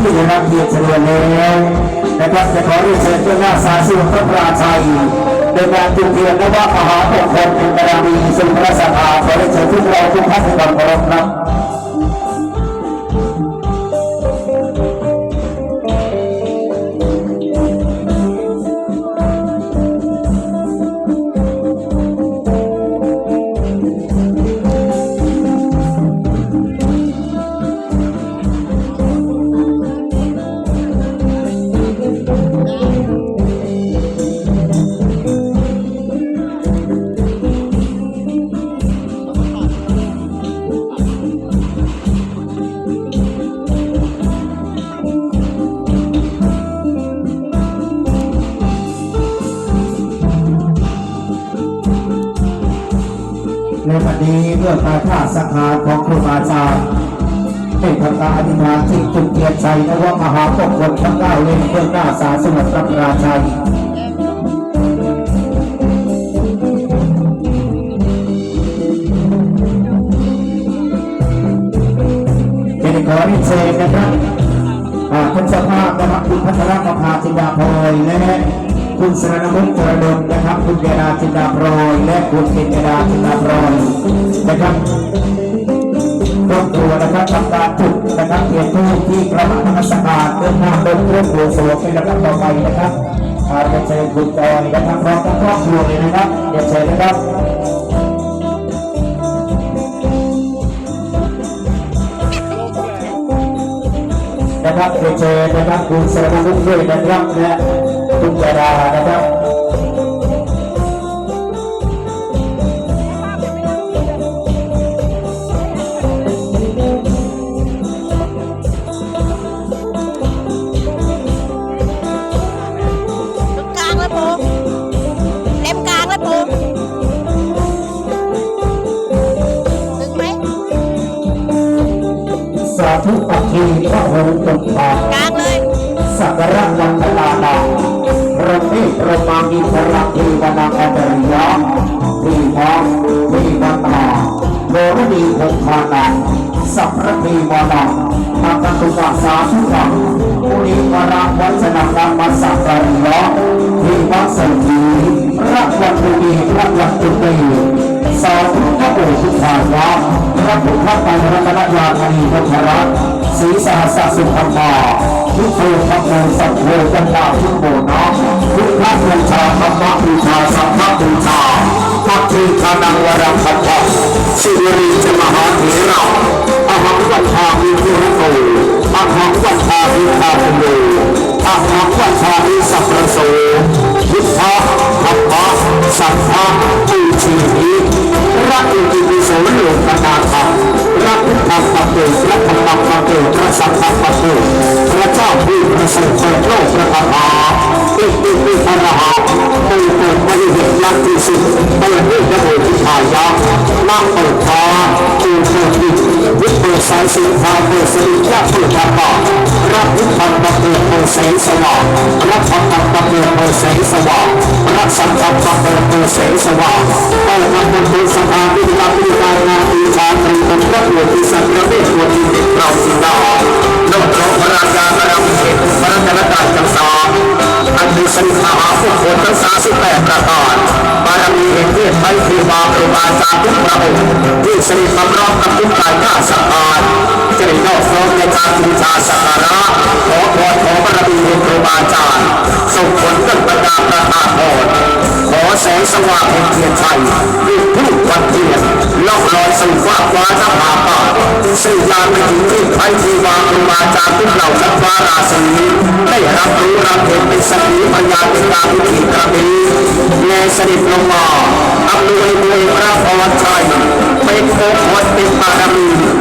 ที่ได้รับเกียรติเฉลิมแล้วนะครับจะขอเรียนเชิญเจ้าหน้าสาสุพระราชัยโดยการจุดเทียนนวะมหามงคลเป็นบารมีสุนทรสถาขอเรียนเชิญทุกเราทุกท่านในความเคารพครับ ในวันนี้เมื่อการท่าสังหารของครูบาอาจารย์ได้ทำการอธิษฐานที่จุดเกียรติชัยนวมหาปกคลทั้งเก้าเล่มเพื่อหน้าสาสมุทรปราชัยเป็นขอรียนเชิญนะครับอ่าคุณเจ้าภาพนะครับคุณพัทรประภาจินดาพลและ คุณสรณมุขจรดลนะครับ คุณเดดาจินดาพลอยและคุณเกดาจินดาพลอยนะครับครอบครัวนะครับทำการจุดนะครับเทียนทูปที่กระหม่อมนมัสการเดินหน้าเดินเครื่องบวงสรวงเป็นลำดับต่อไปนะครับอาจะเชิญคุณจอยนะครับพร้อมทั้งครอบครัวเลยนะครับเดี๋ยวเชิญนะครับนะครับเรียนเชิญนะครับคุณสรณมุขด้วยนะครับและ คุณยาดานะครับตรงกลางแล้วผมเต็มกลางแล้วผมถึงไหมสาธุปัจจีพระโหงตุกขากลางเลยสักการะวันตลาดา พระเมศระมามีพระเทวนาอัจริยะทีพองทีวัตาโลรดีคงคานังสัพพะเทวนาตักตุกะสาธุกังปุริวราวัชนะนามัสสะการิยะทีวัสสีรักวันตุนีรักวันตุนีสาธุพระโอษฐ์ทุขายะพระพุทธไตรรัตนญาณีพัทระศรีสาสสุขภา ทุกโภคโมสัพโพจันตาทุกโมนะทุกพระบูชาธรรมบูชาสัพพบูชาพัทธิคานังวรังคัตถะสิริจมหาเถระอหังวัชชามิภูริโกอหังวัชชามิคาภูโลอหังวัชชามิสัพพโสพุทธะธรรมะสังฆะอุชีหิรักอุติปิโสโลกนาธรรมรักพุทธังปะเตพระธรรมังปะเตพระสังฆังปะเตพระเจ้า ผู้ประเสริฐเปิดโลกประทาอิติปิพระหาปูตุมหิเหยักติสิเปิดด้วยพระโอทิพายะนั่งเปิดฟ้าปูเปิดดินวิเปิดสายสิงหาเปิดสิริยะเปิดธรรมะรับพุทธังปะเตเปิดแสงสว่างรับธรรมังปะเตเปิดแสงสว่างรับสังฆังปะเตเปิดแสงสว่างเปิดรรมเป็นสถานวิญญาณวิญญาณานวิชาตรีเป็นพระโอทิสัตว์พระเวทโอทิเด็กเราสิดาโลกโลกพระราชาพระราชินีพระราชาจักรสาอันมีสิริมหาพุทธคนทั้งสามสิบแปดประการบารมีแห่งเทพไทยคือวาครูบาอาจารย์ทุกพระองค์ที่สิริคำร้องกับทุกการหน้าสักการจะได้นอกน้อมในการบูชาสักการะขอพรขอบารมีแห่งครูบาอาจารย์ส่งผลตั้งประดาประทานพรขอแสงสว่างแห่งเทียนชัยด้วยผู้วันเทียน สู่ฟ้าฟ้าน้ำผาป่าสื่อยาไปถึงที่ไทยทีวาครูบาอาจารย์ทุกเหล่าชั้นฟ้าราศีได้รับรู้รับเห็นเป็นสติปัญญาเป็นตารพิธีกรรมนี้แลเสนิทลงมาอำนวยมวยพระพรชัยเป็นโคตรเป็นบารมี